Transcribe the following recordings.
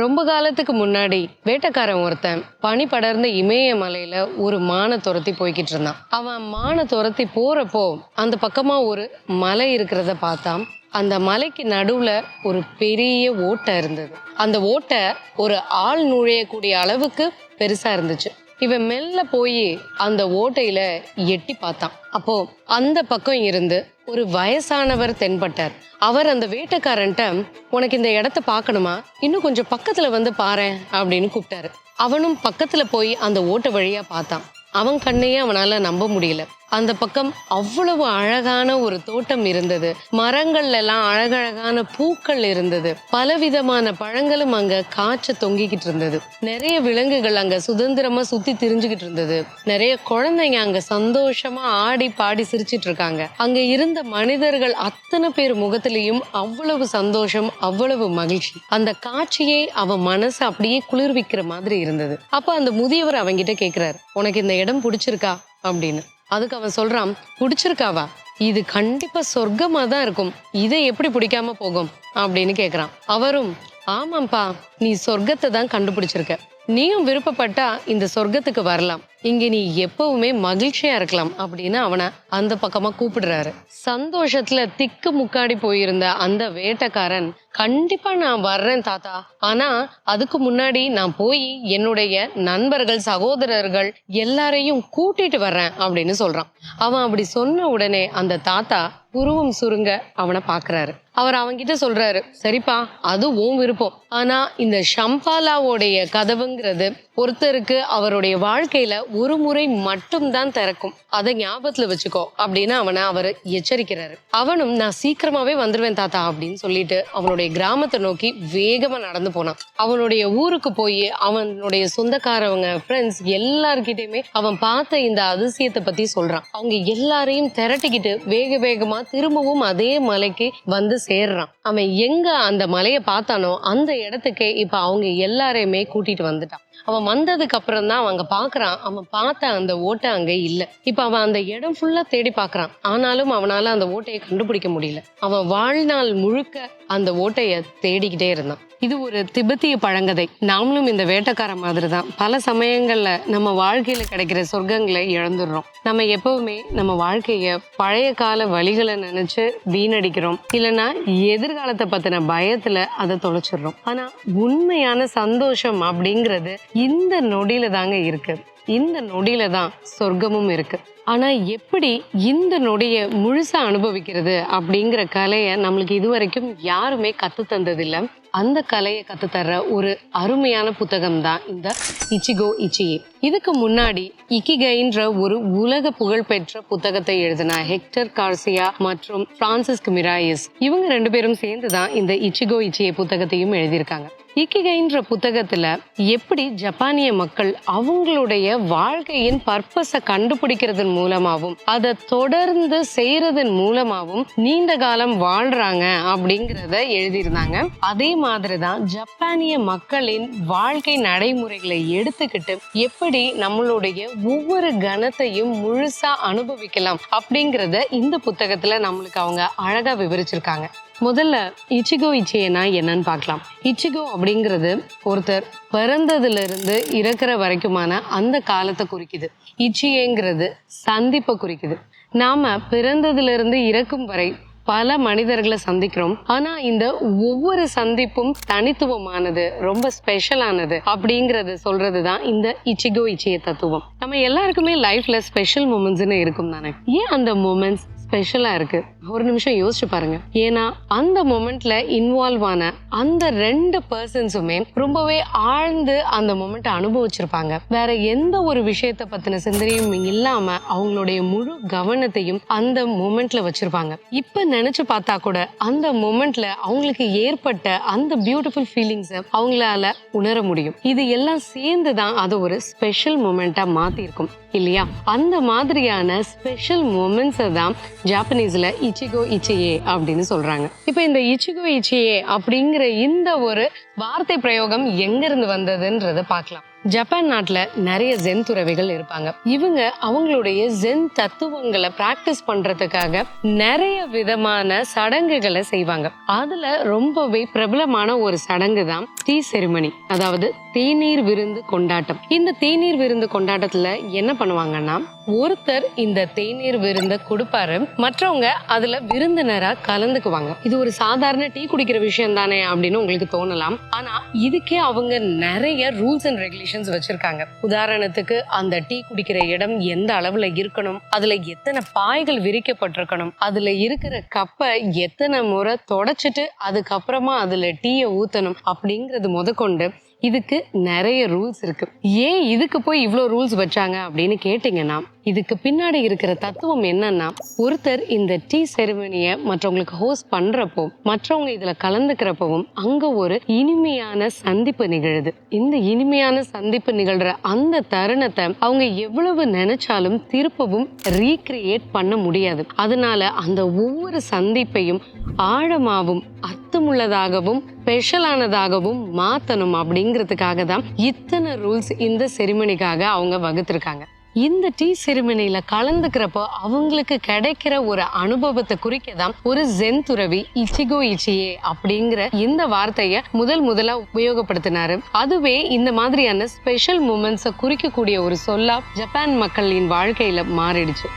ரொம்ப காலத்துக்கு முன்னாடி வேட்டைக்காரன் ஒருத்தன் பனி படர்ந்த இமயமலையில ஒரு மானை துரத்தி போய்கிட்டு இருந்தான். அவன் மானை துரத்தி போறப்போ அந்த பக்கமா ஒரு மலை இருக்கிறத பார்த்தான். அந்த மலைக்கு நடுவுல ஒரு பெரிய ஓட்டை இருந்தது. அந்த ஓட்டை ஒரு ஆள் நுழையக்கூடிய அளவுக்கு பெருசா இருந்துச்சு. இவன் மெல்ல போய் அந்த ஓட்டையில எட்டி பார்த்தான். அப்போ அந்த பக்கம் இருந்து ஒரு வயசானவர் தென்பட்டார். அவர் அந்த வேட்டைக்காரன்ட்ட உனக்கு இந்த இடத்த பார்க்கணுமா? இன்னும் கொஞ்சம் பக்கத்துல வந்து பாரேன் அப்படின்னு கூப்பிட்டாரு. அவனும் பக்கத்துல போய் அந்த ஓட்டை வழியா பார்த்தான். அவன் கண்ணையே அவனால நம்ப முடியல. அந்த பக்கம் அவ்வளவு அழகான ஒரு தோட்டம் இருந்தது. மரங்கள்ல எல்லாம் அழகழகான பூக்கள் இருந்தது. பலவிதமான பழங்களும் அங்க காய்ச்ச தொங்கிக்கிட்டு இருந்தது. நிறைய விலங்குகள் அங்க சுதந்திரமா சுத்தி திரிஞ்சுக்கிட்டு இருந்தது. நிறைய குழந்தைங்க அங்க சந்தோஷமா ஆடி பாடி சிரிச்சிட்டு இருக்காங்க. அங்க இருந்த மனிதர்கள் அத்தனை பேர் முகத்திலையும் அவ்வளவு சந்தோஷம் அவ்வளவு மகிழ்ச்சி. அந்த காட்சியை அவன் மனசு அப்படியே குளிர்விக்கிற மாதிரி இருந்தது. அப்ப அந்த முதியவர் அவங்கிட்ட கேக்குறாரு உனக்கு இந்த இடம் பிடிச்சிருக்கா? அப்படின்னு. அதுக்கு அவன் சொல்றான் பிடிச்சிருக்காவா இது கண்டிப்பா சொர்க்கமா தான் இருக்கும். இதை எப்படி பிடிக்காம போகும்? அப்படின்னு கேக்குறான். அவரும் ஆமாம்ப்பா நீ சொர்க்கத்தை தான் கண்டுபிடிச்சிருக்க. நீயும் விருப்பப்பட்டா இந்த சொர்க்கத்துக்கு வரலாம். இங்கே நீ எப்பவுமே மகிழ்ச்சியா இருக்கலாம் அப்படின்னு அவனை அந்த பக்கமா கூப்பிடுறாரு. சந்தோஷத்துல திக்கு முக்காடி போயிருந்த அந்த வேட்டைக்காரன் கண்டிப்பா நான் வர்றேன் தாத்தா. ஆனா அதுக்கு முன்னாடி நான் போய் என்னுடைய நண்பர்கள் சகோதரர்கள் எல்லாரையும் கூட்டிட்டு வர்றேன் அப்படின்னு சொல்றான். அவன் அப்படி சொன்ன உடனே அந்த தாத்தா உருவம் சுருங்க அவனை பாக்குறாரு. அவர் அவன்கிட்ட சொல்றாரு சரிப்பா அது ஓம் விருப்பம். ஆனா இந்த ஷம்பாலாவோடைய கதவுங்கிறது ஒருத்தருக்கு அவருடைய வாழ்க்கையில ஒரு முறை மட்டும்தான் திறக்கும். அதை ஞாபகத்துல வச்சுக்கோ. அப்படின்னு அவனை அவர் எச்சரிக்கிறாரு. அவனும் நான் சீக்கிரமாவே வந்துருவேன் தாத்தா அப்படின்னு சொல்லிட்டு அவனுடைய கிராமத்தை நோக்கி வேகமா நடந்து போனான். அவனுடைய ஊருக்கு போய் அவனுடைய சொந்தக்காரவங்க ஃப்ரெண்ட்ஸ் எல்லார்கிட்டயுமே அவன் பார்த்த இந்த அதிசயத்தை பத்தி சொல்றான். அவங்க எல்லாரையும் திரட்டிக்கிட்டு வேக வேகமா திரும்பவும் அதே மலைக்கு வந்து சேர்றான். அவன் எங்க அந்த மலையை பார்த்தானோ அந்த இடத்துக்கே இப்ப அவங்க எல்லாரையுமே கூட்டிட்டு வந்துட்டான். அவன் வந்ததுக்கு அப்புறம் தான் அவங்க பாக்குறான். அவன் பார்த்த அந்த ஓட்டை அங்க இல்ல. இப்ப அவன் அந்த இடம் ஃபுல்லா தேடி பார்க்குறான் ஆனாலும் அவனால அந்த ஓட்டையை கண்டுபிடிக்க முடியல. அவன் வாழ்நாள் முழுக்க அந்த ஓட்டைய தேடிக்கிட்டே இருந்தான். இது ஒரு திபெத்திய பழங்கதை. நாமளும் இந்த வேட்டைக்கார மாதிரி தான் பல சமயங்கள்ல நம்ம வாழ்க்கையில கிடைக்கிற சொர்க்கங்களை இழந்துடுறோம். நம்ம எப்பவுமே நம்ம வாழ்க்கைய பழைய கால வழிகளை நினைச்சு வீணடிக்கிறோம். இல்லைன்னா எதிர்காலத்தை பத்தின பயத்துல அதை தொலைச்சிடுறோம். ஆனா உண்மையான சந்தோஷம் அப்படிங்கிறது இந்த நொடியில தாங்க இருக்கு. இந்த நொடியில தான் சொர்க்கமும் இருக்கு. ஆனா எப்படி இந்த நொடியை முழுசா அனுபவிக்கிறது அப்படிங்கிற கலையை நம்மளுக்கு இதுவரைக்கும் யாருமே கத்து தந்ததில்லை. அந்த கலையை கத்து ஒரு அருமையான புத்தகம் தான் இந்த இச்சிகோ இச்சியே. இதுக்கு முன்னாடி இக்கிகைன்ற ஒரு உலக புகழ்பெற்ற புத்தகத்தை எழுதின ஹெக்டர் கார்சியா மற்றும் பிரான்சிஸ் மிராயிஸ் இவங்க ரெண்டு பேரும் சேர்ந்து தான் இந்த இச்சிகோ இச்சியே புத்தகத்தையும் எழுதியிருக்காங்க. இக்கிகைன்ற புத்தகத்துல எப்படி ஜப்பானிய மக்கள் அவங்களுடைய வாழ்க்கையின் பர்பஸை கண்டுபிடிக்கிறதன் மூலமாகவும் அதை தொடர்ந்து செய்யறதன் மூலமாகவும் நீண்ட காலம் வாழ்றாங்க அப்படிங்கிறத எழுதியிருந்தாங்க. அதே மாதிரிதான் ஜப்பானிய மக்களின் வாழ்க்கை நடைமுறைகளை எடுத்துக்கிட்டு எப்படி நம்மளுடைய ஒவ்வொரு கணத்தையும் முழுசா அனுபவிக்கலாம் அப்படிங்கிறத இந்த புத்தகத்துல நம்மளுக்கு அவங்க அழகா விவரிச்சிருக்காங்க. முதல்ல இச்சிகோ இச்சியனா என்னன்னு பார்க்கலாம். இச்சிகோ அப்படிங்கிறது ஒருத்தர் பிறந்ததுல இருந்து இறக்குற வரைக்குமான அந்த காலத்தை குறிக்குது. இச்சியேங்கிறது சந்திப்பை குறிக்குது. நாம பிறந்ததுல இருந்து இறக்கும் வரை பல மனிதர்களை சந்திக்கிறோம். ஆனா இந்த ஒவ்வொரு சந்திப்பும் தனித்துவமானது ரொம்ப ஸ்பெஷலானது அப்படிங்கறது சொல்றதுதான் இந்த இச்சிகோ இச்சிய தத்துவம். நம்ம எல்லாருக்குமே லைஃப்ல ஸ்பெஷல் மூமெண்ட்ஸ்னு இருக்கும் தானே ஏன் அந்த மூமெண்ட்ஸ் ஸ்பெஷலாக இருக்குது ஒரு நிமிஷம் யோசிச்சு பாருங்க. ஏன்னா அந்த மொமெண்ட்ல இன்வால்வ் ஆன அந்த ரெண்டு பர்சன்ஸுமே ரொம்பவே ஆழ்ந்து அந்த மொமெண்ட் அனுபவிச்சிருப்பாங்க. வேற எந்த ஒரு விஷயத்த பத்தின சிந்தனையும் இல்லாம அவங்களுடைய முழு கவனத்தையும் அந்த மொமெண்ட்ல வச்சிருப்பாங்க. இப்ப நினைச்சு பார்த்தா கூட அந்த மொமெண்ட்ல அவங்களுக்கு ஏற்பட்ட அந்த பியூட்டிஃபுல் ஃபீலிங்ஸை அவங்களால உணர முடியும். இது எல்லாம் சேர்ந்து தான் அதை ஒரு ஸ்பெஷல் மொமெண்டா மாத்திருக்கும். இல்லையா? அந்த மாதிரியான ஸ்பெஷல் மூமெண்ட்ஸை தான் ஜாப்பனீஸில் இச்சிகோ இச்சியே அப்படின்னு சொல்கிறாங்க இப்போ இந்த இச்சிகோ இச்சியே அப்படிங்கிற இந்த ஒரு வார்த்தை பிரயோகம் எங்கேருந்து வந்ததுன்றத பார்க்கலாம். ஜப்பான் நாட்டில் நிறைய ஜென் துறவிகள் இருப்பாங்க. இவங்க அவங்களுடைய ஜென் தத்துவங்களை பிராக்டிஸ் பண்ணுறதுக்காக நிறைய விதமான சடங்குகளை செய்வாங்க. அதில் ரொம்பவே பிரபலமான ஒரு சடங்கு தான் டீ செரிமனி அதாவது தேநீர் விருந்து கொண்டாட்டம். இந்த தேநீர் விருந்து கொண்டாட்டத்தில் என்ன பண்ணுவாங்கன்னா ஒருத்தர் இந்த தேநீர் விருந்த கொடுப்பாரு மற்றவங்க அதுல விருந்தினரா கலந்துக்குவாங்க. இது ஒரு சாதாரண டீ குடிக்கிற விஷயம் தானே அப்படின்னு உங்களுக்கு தோணலாம். ஆனா இதுக்கே அவங்க நிறைய ரூல்ஸ் அண்ட் ரெகுலேஷன்ஸ் வச்சிருக்காங்க. உதாரணத்துக்கு அந்த டீ குடிக்கிற இடம் எந்த அளவுல இருக்கணும் அதுல எத்தனை பாய்கள் விரிக்கப்பட்டிருக்கணும் அதுல இருக்கிற கப்பை எத்தனை முறை தொடச்சிட்டு அதுக்கப்புறமா அதுல டீயை ஊத்தணும் அப்படிங்கிறது முதற்கொண்டு இதுக்கு நிறைய ரூல்ஸ் இருக்கு. ஏன் இதுக்கு போய் இவ்வளோ ரூல்ஸ் வச்சாங்க அப்படின்னு கேட்டிங்கன்னா இதுக்கு பின்னாடி இருக்கிற தத்துவம் என்னன்னா ஒருத்தர் இந்த டீ செரிமனியை மற்றவங்களுக்கு ஹோஸ்ட் பண்றப்போ மற்றவங்க இதுல கலந்துக்கிறப்பவும் அங்க ஒரு இனிமையான சந்திப்பு நிகழுது. இந்த இனிமையான சந்திப்பு நிகழ்ற அந்த தருணத்தை அவங்க எவ்வளவு நினைச்சாலும் திருப்பவும் ரீக்ரியேட் பண்ண முடியாது. அதனால அந்த ஒவ்வொரு சந்திப்பையும் ஆழமாகவும் அர்த்தமுள்ளதாகவும் ஸ்பெஷலானதாகவும் மாத்தணும் அப்படிங்கிறதுக்காக தான் இத்தனை ரூல்ஸ் இந்த செரிமனிக்காக அவங்க வகுத்திருக்காங்க. இந்த டீ செரிமனியில கலந்துக்கிறப்போ அவங்களுக்கு கிடைக்கிற ஒரு அனுபவத்தை குறிக்க தான் ஒரு ஜென் துறவி இச்சிகோ இச்சியே அப்படிங்கிற இந்த வார்த்தையை முதல் முதலா உபயோகப்படுத்தினாரு. அதுவே இந்த மாதிரியான ஸ்பெஷல் மூமெண்ட்ஸை குறிக்கக்கூடிய ஒரு சொல்லா ஜப்பான் மக்களின் வாழ்க்கையில மாறிடுச்சு.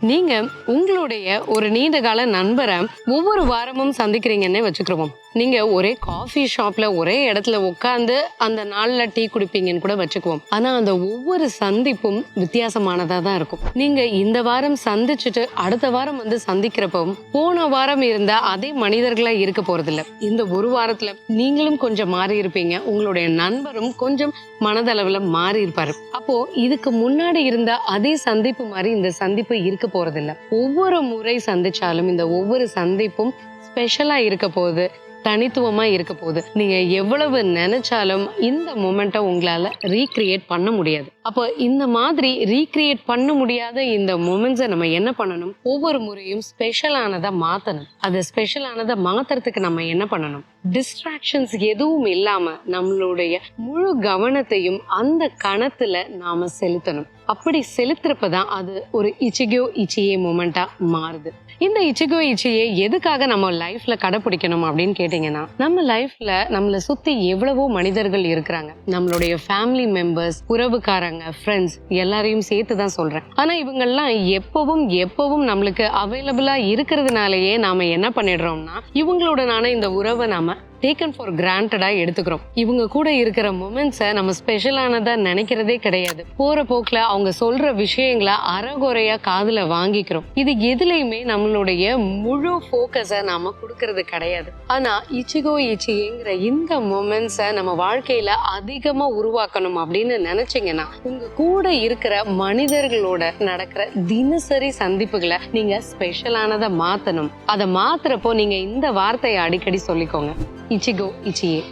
நீங்க உங்களுடைய ஒரு நீண்ட கால நண்பரை ஒவ்வொரு வாரமும் சந்திக்கிறீங்கன்னே வச்சுக்கிறோம் நீங்க ஒரே காஃபி ஷாப்ல ஒரே இடத்துல உட்காந்து அந்த நாள்ல டீ குடிப்பீங்கன்னு கூட வச்சுக்குவோம். ஆனா அந்த ஒவ்வொரு சந்திப்பும் வித்தியாசமானதா தான் இருக்கும். நீங்க இந்த வாரம் சந்திச்சுட்டு அடுத்த வாரம் வந்து சந்திக்கிறப்பவும் போன வாரம் இருந்த அதே மனிதர்களா இருக்க போறதில்ல. இந்த ஒரு வாரத்துல நீங்களும் கொஞ்சம் மாறி இருப்பீங்க. உங்களுடைய நண்பரும் கொஞ்சம் மனதளவுல மாறி இருப்பாரு. அப்போ இதுக்கு முன்னாடி இருந்த அதே சந்திப்பு மாதிரி இந்த சந்திப்பு இருக்க போறதில்ல. ஒவ்வொரு முறை சந்திச்சாலும் இந்த ஒவ்வொரு சந்திப்பும் ஸ்பெஷலா இருக்க போகுது தனித்துவமா இருக்க போகுது. நீங்க எவ்வளவு நினைச்சாலும் இந்த மொமெண்ட்டை உங்களால ரீக்ரியேட் பண்ண முடியாது. அப்போ இந்த மாதிரி ரீக்ரியேட் பண்ண முடியாத இந்த மொமெண்ட்ஸை நம்ம என்ன பண்ணணும்? ஒவ்வொரு முறையும் ஸ்பெஷலானதை மாத்தணும். அதை ஸ்பெஷலானதை மாத்துறதுக்கு நம்ம என்ன பண்ணணும்? டிஸ்ட்ராக்ஷன்ஸ் எதுவும் இல்லாம நம்மளுடைய முழு கவனத்தையும் அந்த கணத்துல நாம செலுத்தணும். அப்படி செலுத்துறப்ப தான் அது ஒரு இச்சிகோ இச்சியே மூமெண்டா மாறுது. இந்த இச்சிகோ இச்சியே எதுக்காக நம்ம லைஃப்ல கடைபிடிக்கணும் அப்படின்னு கேட்டீங்கன்னா நம்ம லைஃப்ல நம்மளை சுத்தி எவ்வளவோ மனிதர்கள் இருக்கிறாங்க. நம்மளுடைய ஃபேமிலி மெம்பர்ஸ் உறவுக்காரங்க ஃப்ரெண்ட்ஸ் எல்லாரையும் சேர்த்து தான் சொல்றேன். ஆனா இவங்கெல்லாம் எப்பவும் எப்பவும் நம்மளுக்கு அவைலபிளா இருக்கிறதுனாலயே நாம என்ன பண்ணிடுறோம்னா இவங்களோடனான இந்த உறவை நாம டேக்கன் ஃபார் கிராண்டடாக எடுத்துக்கிறோம். இவங்க கூட இருக்கிற மூமெண்ட்ஸை நம்ம ஸ்பெஷலானதாக நினைக்கிறதே கிடையாது. போகிற போக்கில் அவங்க சொல்கிற விஷயங்களை அறகுறையாக காதில் வாங்கிக்கிறோம். இது எதுலேயுமே நம்மளுடைய முழு ஃபோக்கஸை நாம் கொடுக்கறது கிடையாது. ஆனால் இச்சிகோ இச்சிங்கிற இந்த மூமெண்ட்ஸை நம்ம வாழ்க்கையில் அதிகமாக உருவாக்கணும் அப்படின்னு நினச்சிங்கன்னா உங்கள் கூட இருக்கிற மனிதர்களோட நடக்கிற தினசரி சந்திப்புகளை நீங்கள் ஸ்பெஷலானதை மாற்றணும் அதை மாற்றுறப்போ நீங்கள் இந்த வார்த்தையை அடிக்கடி சொல்லிக்கோங்க. இச்சிகோ இச்சியே.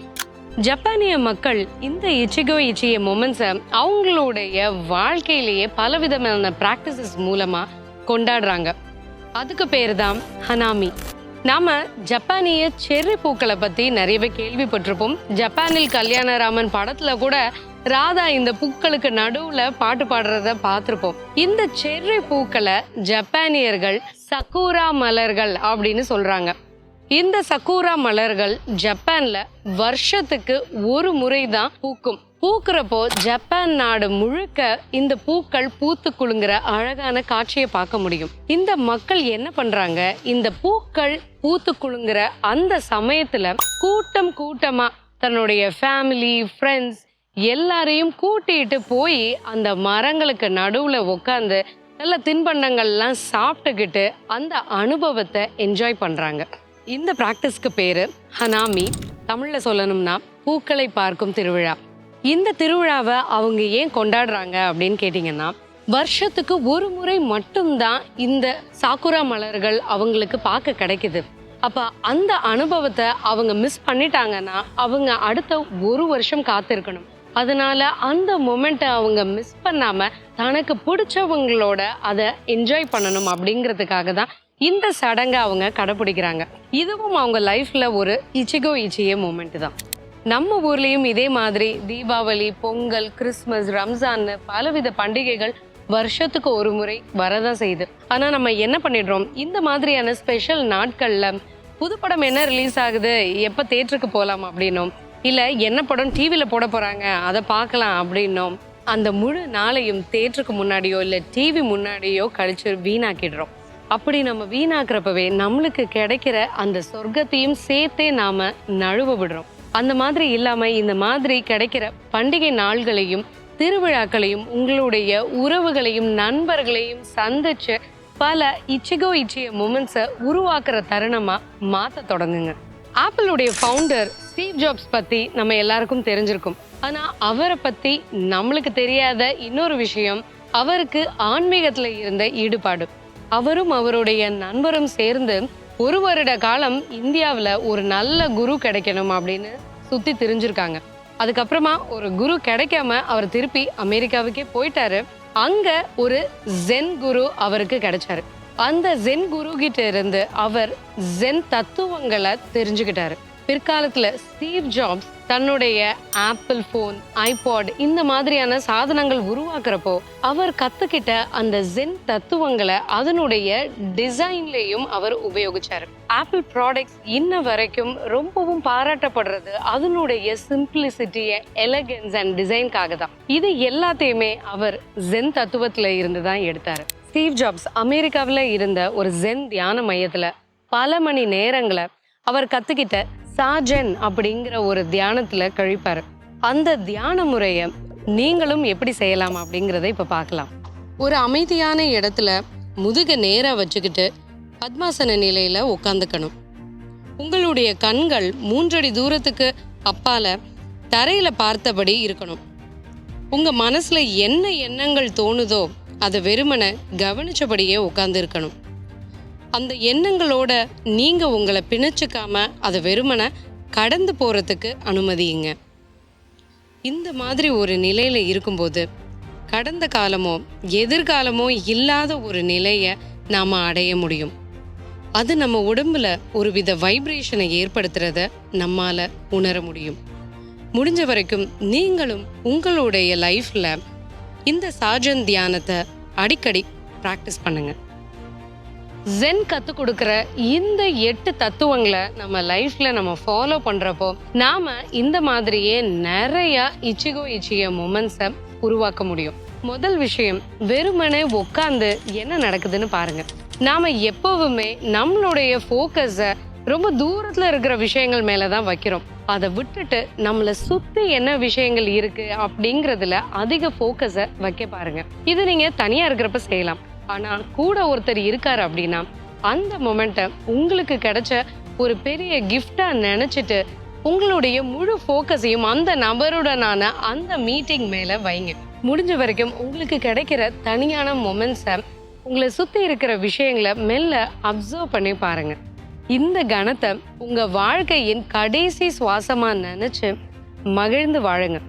ஜப்பானிய மக்கள் இந்த இச்சிகோ இச்சிய மொமெண்ட்ஸை அவங்களுடைய வாழ்க்கையிலேயே பலவிதமான ப்ராக்டிசஸ் மூலமாக கொண்டாடுறாங்க. அதுக்கு பேர் தான் ஹனாமி. நாம ஜப்பானிய செர்ரி பூக்களை பத்தி நிறையவே கேள்விப்பட்டிருப்போம். ஜப்பானில் கல்யாணராமன் படத்துல கூட ராதா இந்த பூக்களுக்கு நடுவுல பாட்டு பாடுறத பார்த்துருப்போம். இந்த செர்ரி பூக்களை ஜப்பானியர்கள் சக்கூரா மலர்கள் அப்படின்னு சொல்றாங்க. இந்த சக்கூரா மலர்கள் ஜப்பான்ல வருஷத்துக்கு ஒரு முறை தான் பூக்கும். பூக்கிறப்போ ஜப்பான் நாடு முழுக்க இந்த பூக்கள் பூத்து குலுங்குற அழகான காட்சியை பார்க்க முடியும். இந்த மக்கள் என்ன பண்றாங்க? இந்த பூக்கள் பூத்து குலுங்குற அந்த சமயத்துல கூட்டம் கூட்டமா தன்னுடைய ஃபேமிலி ஃப்ரெண்ட்ஸ் எல்லாரையும் கூட்டிட்டு போய் அந்த மரங்களுக்கு நடுவுல உட்காந்து நல்ல தின்பண்டங்கள்லாம் சாப்பிட்டுக்கிட்டு அந்த அனுபவத்தை என்ஜாய் பண்றாங்க. இந்த ப்ராக்டிஸ்க்கு பேரு ஹனாமி. தமிழ்ல சொல்லணும்னா பூக்களை பார்க்கும் திருவிழா. இந்த திருவிழாவை அவங்க ஏன் கொண்டாடுறாங்க அப்படின்னு கேட்டிங்கன்னா வருஷத்துக்கு ஒரு முறை மட்டும்தான் இந்த சாக்குரா மலர்கள் அவங்களுக்கு பார்க்க கிடைக்குது. அப்போ அந்த அனுபவத்தை அவங்க மிஸ் பண்ணிட்டாங்கன்னா அவங்க அடுத்த ஒரு வருஷம் காத்திருக்கணும். அதனால அந்த மொமெண்ட்டை அவங்க மிஸ் பண்ணாமல் தனக்கு பிடிச்சவங்களோட அதை என்ஜாய் பண்ணணும் அப்படிங்கிறதுக்காக தான் இந்த சடங்கை அவங்க கடைப்பிடிக்கிறாங்க இதுவும் அவங்க லைஃப்ல ஒரு இச்சிகோ இச்சியே மூமெண்ட் தான். நம்ம ஊர்லேயும் இதே மாதிரி தீபாவளி பொங்கல் கிறிஸ்மஸ் ரம்ஜான்னு பலவித பண்டிகைகள் வருஷத்துக்கு ஒரு முறை வரதான் செய்யுது. ஆனால் நம்ம என்ன பண்ணிடுறோம்? இந்த மாதிரியான ஸ்பெஷல் நாட்களில் புதுப்படம் என்ன ரிலீஸ் ஆகுது? எப்போ தேட்டருக்கு போகலாம் அப்படின்னும். இல்லை என்ன படம் டிவியில் போட போகிறாங்க அதை பார்க்கலாம் அப்படின்னும். அந்த முழு நாளையும் தேட்டருக்கு முன்னாடியோ இல்லை டிவி முன்னாடியோ கழிச்சு வீணாக்கிடுறோம். அப்படி நம்ம வீணாக்குறப்பவே நம்மளுக்கு கிடைக்கிற அந்த சொர்க்கத்தையும் சேர்த்தே நாம நழுவ விடுறோம். அந்த மாதிரி இல்லாம இந்த மாதிரி கிடைக்கிற பண்டிகை நாள்களையும் திருவிழாக்களையும் உங்களுடைய உறவுகளையும் நண்பர்களையும் சந்திச்சு பல இச்சிகோ இச்சிய மூமெண்ட்ஸை உருவாக்குற தருணமா மாத்த தொடங்குங்க. ஆப்பிளுடைய ஃபவுண்டர் ஸ்டீவ் ஜாப்ஸ் பத்தி நம்ம எல்லாருக்கும் தெரிஞ்சிருக்கும். ஆனா அவரை பத்தி நம்மளுக்கு தெரியாத இன்னொரு விஷயம் அவருக்கு ஆன்மீகத்துல இருந்த ஈடுபாடு. அவரும் அவருடைய நண்பரும் சேர்ந்து ஒரு வருட காலம் இந்தியாவில் ஒரு நல்ல குரு கிடைக்கணும் அப்படின்னு சுத்தி திரிஞ்சிருக்காங்க. அதுக்கப்புறமா ஒரு குரு கிடைக்காம அவர் திருப்பி அமெரிக்காவுக்கே போயிட்டாரு. அங்க ஒரு ஜென் குரு அவருக்கு கிடைச்சாரு. அந்த ஜென் குரு கிட்ட இருந்து அவர் ஜென் தத்துவங்களை தெரிஞ்சுக்கிட்டாரு. பிற்காலத்தில் ஸ்டீவ் ஜாப்ஸ் தன்னுடைய ஆப்பிள் ஃபோன் ஐபாட் இந்த மாதிரியான சாதனங்கள் உருவாக்குறப்போ அவர் கத்துக்கிட்ட அந்த ஜென் தத்துவங்களை அதனுடைய டிசைன்லேயும் அவர் உபயோகிச்சார். ஆப்பிள் ப்ராடக்ட்ஸ் இன்ன வரைக்கும் ரொம்பவும் பாராட்டப்படுறது அதனுடைய சிம்பிளிசிட்டி எலகன்ஸ் அண்ட் டிசைன்காக தான். இது எல்லாத்தையுமே அவர் ஜென் தத்துவத்தில் இருந்து தான் எடுத்தார். ஸ்டீவ் ஜாப்ஸ் அமெரிக்காவில் இருந்த ஒரு ஜென் தியான மையத்தில் பல மணி நேரங்களை அவர் கத்துக்கிட்ட சாஜன் அப்படிங்கிற ஒரு தியானத்துல கழிப்பாரு. அந்த தியான முறையை நீங்களும் எப்படி செய்யலாம் அப்படிங்கிறத இப்ப பார்க்கலாம் ஒரு அமைதியான இடத்துல முதுக நேரா வச்சுக்கிட்டு பத்மாசன நிலையில உட்காந்துக்கணும் உங்களுடைய கண்கள் மூன்றடி தூரத்துக்கு அப்பால தரையில பார்த்தபடி இருக்கணும். உங்க மனசுல என்ன எண்ணங்கள் தோணுதோ அதை வெறுமனை கவனிச்சபடியே உட்கார்ந்து இருக்கணும். அந்த எண்ணங்களோட நீங்க உங்களை பிணைச்சிக்காம அதை வெறுமனை கடந்து போறதுக்கு அனுமதியுங்க. இந்த மாதிரி ஒரு நிலையில இருக்கும்போது கடந்த காலமோ எதிர்காலமோ இல்லாத ஒரு நிலையை நாம அடைய முடியும். அது நம்ம உடம்புல ஒரு வித வைப்ரேஷனை ஏற்படுத்துறத நம்மால உணர முடியும். முடிஞ்ச வரைக்கும் நீங்களும் உங்களுடைய லைஃப்ல இந்த சாஜன் தியானத்தை அடிக்கடி ப்ராக்டிஸ் பண்ணுங்கள் ஜென் கற்றுக் கொடுக்குற இந்த எட்டு தத்துவங்களை நம்ம லைஃப்ல நம்ம ஃபாலோ பண்றப்போ நாம இந்த மாதிரியே நிறைய இச்சிகோ இச்சிய மொமெண்ட்ஸை உருவாக்க முடியும். முதல் விஷயம் வெறுமனே உட்காந்து என்ன நடக்குதுன்னு பாருங்க. நாம எப்பவுமே நம்மளுடைய ஃபோக்கஸை ரொம்ப தூரத்துல இருக்கிற விஷயங்கள் மேலே தான் வைக்கிறோம். அதை விட்டுட்டு நம்மளை சுத்தி என்ன விஷயங்கள் இருக்கு அப்படிங்கிறதுல அதிக ஃபோக்கஸை வைக்க பாருங்க. இது நீங்க தனியா இருக்கிறப்ப செய்யலாம். ஆனால் கூட ஒருத்தர் இருக்கார் அப்படின்னா அந்த மொமெண்ட்டை உங்களுக்கு கிடைச்ச ஒரு பெரிய கிஃப்டாக நினச்சிட்டு உங்களுடைய முழு ஃபோக்கஸையும் அந்த நபருடனான அந்த மீட்டிங் மேலே வைங்க. முடிஞ்ச வரைக்கும் உங்களுக்கு கிடைக்கிற தனியான மொமெண்ட்ஸை உங்களை சுற்றி இருக்கிற விஷயங்களை மெல்ல அப்சர்வ் பண்ணி பாருங்கள் இந்த கணத்தை உங்கள் வாழ்க்கையின் கடைசி சுவாசமாக நினச்சி மகிழ்ந்து வாழுங்க.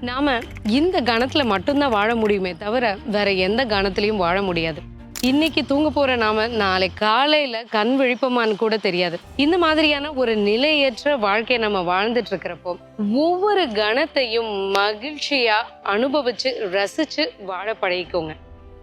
நாம இந்த கணத்துல மட்டும்தான் வாழ முடியுமே தவிர வேற எந்த கணத்திலையும் வாழ முடியாது. இன்னைக்கு தூங்க போற நாம நாளை காலையில கண் விழிப்போமான்னு கூட தெரியாது. இந்த மாதிரியான ஒரு நிலையற்ற வாழ்க்கையை நம்ம வாழ்ந்துட்டு இருக்கிறப்போ ஒவ்வொரு கணத்தையும் மகிழ்ச்சியா அனுபவிச்சு ரசிச்சு வாழ பழகிக்கோங்க.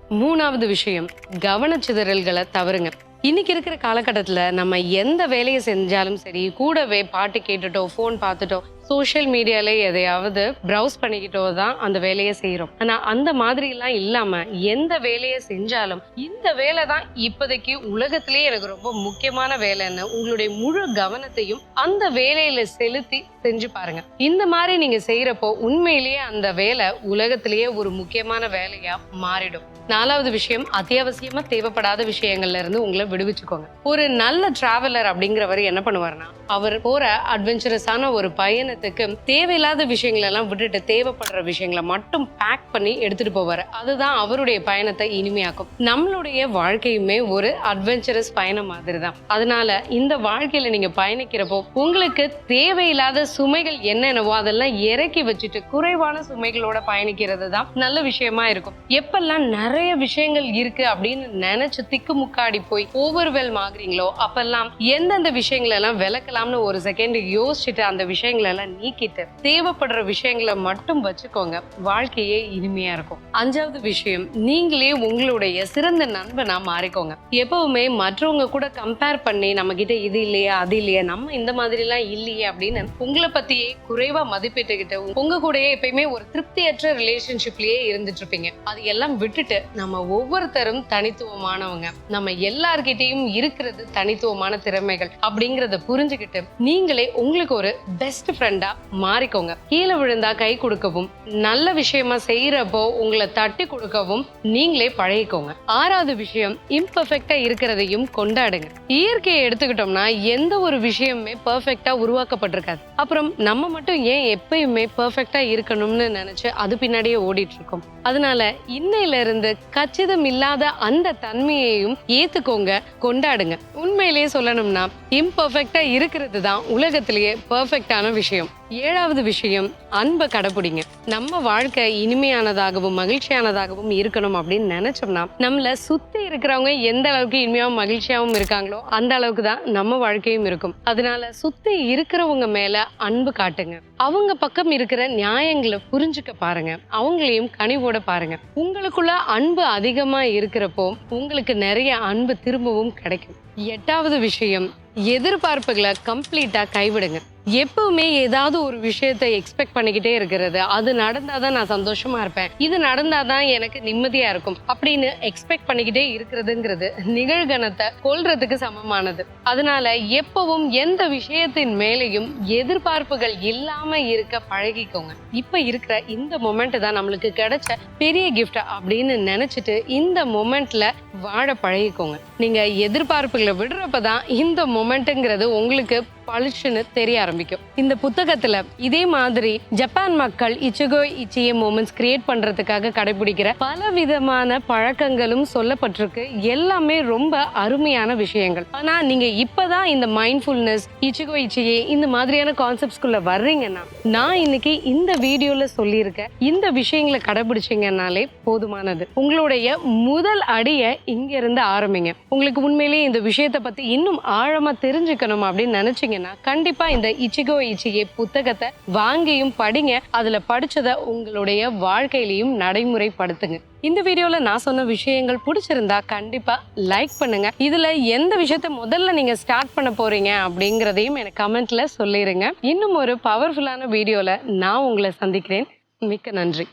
மூணாவது விஷயம் கவனச்சிதறல்களை தவறுங்க. இன்னைக்கு இருக்கிற காலகட்டத்தில் நம்ம எந்த வேலையை செஞ்சாலும் சரி கூடவே பாட்டு கேட்டுட்டோ ஃபோன் பார்த்துட்டோ சோஷியல் மீடியால எதையாவது ப்ரௌஸ் பண்ணிக்கிட்டோ தான் அந்த வேலையை செய்கிறோம் ஆனால் அந்த மாதிரிலாம் இல்லாமல் எந்த வேலையை செஞ்சாலும் இந்த வேலை தான் இப்போதைக்கு உலகத்திலேயே எனக்கு ரொம்ப முக்கியமான வேலைன்னு உங்களுடைய முழு கவனத்தையும் அந்த வேலையில செலுத்தி செஞ்சு பாருங்க. இந்த மாதிரி நீங்க செய்யறப்போ உண்மையிலேயே அந்த வேலை உலகத்திலேயே ஒரு முக்கியமான வேலையா மாறிடும். நாலாவது விஷயம் அத்தியாவசியமா தேவைப்படாத விஷயங்கள்ல இருந்து உங்களை விடுவிச்சுக்கோங்க. ஒரு நல்ல டிராவலர் அப்படிங்கிறவர் என்ன பண்ணுவாருன்னா அவர் போற அட்வென்ச்சரஸான ஒரு பயணத்தை நேரத்துக்கு தேவையில்லாத விஷயங்களை எல்லாம் விட்டுட்டு தேவைப்படுற விஷயங்களை மட்டும் பேக் பண்ணி எடுத்துட்டு போவாரு. அதுதான் அவருடைய பயணத்தை இனிமையாக்கும். நம்மளுடைய வாழ்க்கையுமே ஒரு அட்வென்ச்சரஸ் பயணம் மாதிரி தான் அதனால இந்த வாழ்க்கையில நீங்க பயணிக்கிறப்போ உங்களுக்கு தேவையில்லாத சுமைகள் என்னென்னவோ அதெல்லாம் இறக்கி வச்சுட்டு குறைவான சுமைகளோட பயணிக்கிறது தான் நல்ல விஷயமா இருக்கும். எப்பெல்லாம் நிறைய விஷயங்கள் இருக்கு அப்படின்னு நினைச்சு திக்கு முக்காடி போய் ஓவர்வெல்ம் ஆகுறீங்களோ அப்பெல்லாம் எந்தெந்த விஷயங்களெல்லாம் விளக்கலாம்னு ஒரு செகண்ட் யோசிச்சுட்டு அந்த விஷயங்களெல்லாம் நீக்கிட்டு தேவைப்படுற விஷயங்களை மட்டும் வச்சுக்கோங்க. வாழ்க்கையே இனிமையா இருக்கும். அஞ்சாவது விஷயம் நீங்களே உங்களுடைய சிறந்த நண்பனா மாறிக்கோங்க. எப்பவுமே மற்றவங்க கூட கம்பேர் பண்ணி நம்ம கிட்ட இது இல்லையா அது இல்லையா நம்ம இந்த மாதிரி எல்லாம் இல்லையே அப்படின்னு உங்களை பத்தியே குறைவா மதிப்பிட்டுக்கிட்டு உங்க கூடயே எப்பயுமே ஒரு திருப்தியற்ற ரிலேஷன்ஷிப்லயே இருந்துட்டு இருப்பீங்க அது எல்லாம் விட்டுட்டு நம்ம ஒவ்வொருத்தரும் தனித்துவமானவங்க. நம்ம எல்லார்கிட்டையும் இருக்கிறது தனித்துவமான திறமைகள் அப்படிங்கறத புரிஞ்சுக்கிட்டு நீங்களே உங்களுக்கு ஒரு பெஸ்ட் ஃப்ரெண்ட் மாறிக்கோங்க. கீழே விழுந்தா கை கொடுக்கவும் நல்ல விஷயமா செய்யறப்போ உங்களை தட்டி கொடுக்கவும் நீங்களே பழகிக்கோங்க. ஆறாவது விஷயம் இம்பர்ஃபெக்டா இருக்கிறதையும் கொண்டாடுங்க. இயற்கையை எடுத்துக்கிட்டோம்னா எந்த ஒரு விஷயமுமே பர்ஃபெக்டா உருவாக்கப்பட்டிருக்காது. அப்புறம் நம்ம மட்டும் ஏன் எப்பயுமே பர்ஃபெக்டா இருக்கணும்னு நினைச்சு அது பின்னாடியே ஓடிட்டு இருக்கோம் அதனால இன்னையில இருந்து கச்சிதம் இல்லாத அந்த தன்மையையும் ஏத்துக்கோங்க கொண்டாடுங்க. உண்மையிலேயே சொல்லணும்னா இம்பர்ஃபெக்டா இருக்கிறது தான் உலகத்திலேயே பர்ஃபெக்டான விஷயம். ஏழாவது விஷயம் அன்பை கடைப்பிடிங்க. நம்ம வாழ்க்கை இனிமையானதாகவும் மகிழ்ச்சியானதாகவும் இருக்கணும் அப்படின்னு நினைச்சோம்னா நம்மள சுத்தி இருக்கிறவங்க எந்த அளவுக்கு இனிமையாவும் மகிழ்ச்சியாவும் இருக்காங்களோ அந்த அளவுக்கு தான் நம்ம வாழ்க்கையும் இருக்கும். அதனால சுத்தி இருக்கிறவங்க மேல அன்பு காட்டுங்க. அவங்க பக்கம் இருக்கிற நியாயங்களை புரிஞ்சுக்க பாருங்க. அவங்களையும் கனிவோட பாருங்க. உங்களுக்குள்ள அன்பு அதிகமா இருக்கிறப்போ உங்களுக்கு நிறைய அன்பு திரும்பவும் கிடைக்கும். எட்டாவது விஷயம் எதிர்பார்ப்புகளை கம்ப்ளீட்டா கைவிடுங்க. எப்பவுமே ஏதாவது ஒரு விஷயத்தை எக்ஸ்பெக்ட் பண்ணிக்கிட்டே இருக்கிறது. அது நடந்தாதான் நான் சந்தோஷமா இருப்பேன். இது நடந்தாதான் எனக்கு நிம்மதியா இருக்கும். அப்படின்னு எக்ஸ்பெக்ட் பண்ணிக்கிட்டே இருக்கிறதுங்கிறது நிகழ்கணத்தை கொள்றதுக்கு சமமானது. அதனால எப்பவும் எந்த விஷயத்தின் மேலேயும் எதிர்பார்ப்புகள் இல்லாம இருக்க பழகிக்கோங்க. இப்ப இருக்கிற இந்த மொமெண்ட் தான் நம்மளுக்கு கிடைச்ச பெரிய கிஃப்ட் அப்படின்னு நினைச்சிட்டு இந்த மொமெண்ட்ல வாழ பழகிக்கோங்க. நீங்க எதிர்பார்ப்புகளை விடுறப்பதான் இந்த மொமெண்ட்டுங்கிறது உங்களுக்கு பளிச்சுன்னு தெரிய ஆரம்பிக்கும். இந்த புத்தகத்துல இதே மாதிரி ஜப்பான் மக்கள் இச்சுகோ இச்சிய மூமெண்ட்ஸ் கிரியேட் பண்றதுக்காக கடைபிடிக்கிற பல விதமான பழக்கங்களும் சொல்லப்பட்டிருக்கு. எல்லாமே ரொம்ப அருமையான விஷயங்கள். ஆனா நீங்க இப்பதான் இந்த மைண்ட்ஃபுல்னஸ் இச்சுகோ இச்சியே இந்த மாதிரியான கான்செப்ட்ஸ்குள்ள வர்றீங்கன்னா நான் இன்னைக்கு இந்த வீடியோல சொல்லியிருக்க இந்த விஷயங்களை கடைபிடிச்சிங்கனாலே போதுமானது. உங்களுடைய முதல் அடியை இங்க இருந்து ஆரம்பிங்க. உங்களுக்கு உண்மையிலேயே இந்த விஷயத்தை பத்தி இன்னும் ஆழமா தெரிஞ்சுக்கணும் அப்படின்னு நினைச்சீங்கன்னா கண்டிப்பா இந்த இச்சிகோ இச்சிகே புத்தகத்தை வாங்கியும் படிங்க. அதுல படிச்சதை உங்களுடைய வாழ்க்கையிலையும் நடைமுறைப்படுத்துங்க. இந்த வீடியோல நான் சொன்ன விஷயங்கள் பிடிச்சிருந்தா கண்டிப்பா லைக் பண்ணுங்க. இதுல எந்த விஷயத்த முதல்ல நீங்க ஸ்டார்ட் பண்ண போறீங்க அப்படிங்கறதையும் எனக்கு கமெண்ட்ல சொல்லிருங்க. இன்னும் ஒரு பவர்ஃபுல்லான வீடியோல நான் உங்களை சந்திக்கிறேன். மிக்க நன்றி.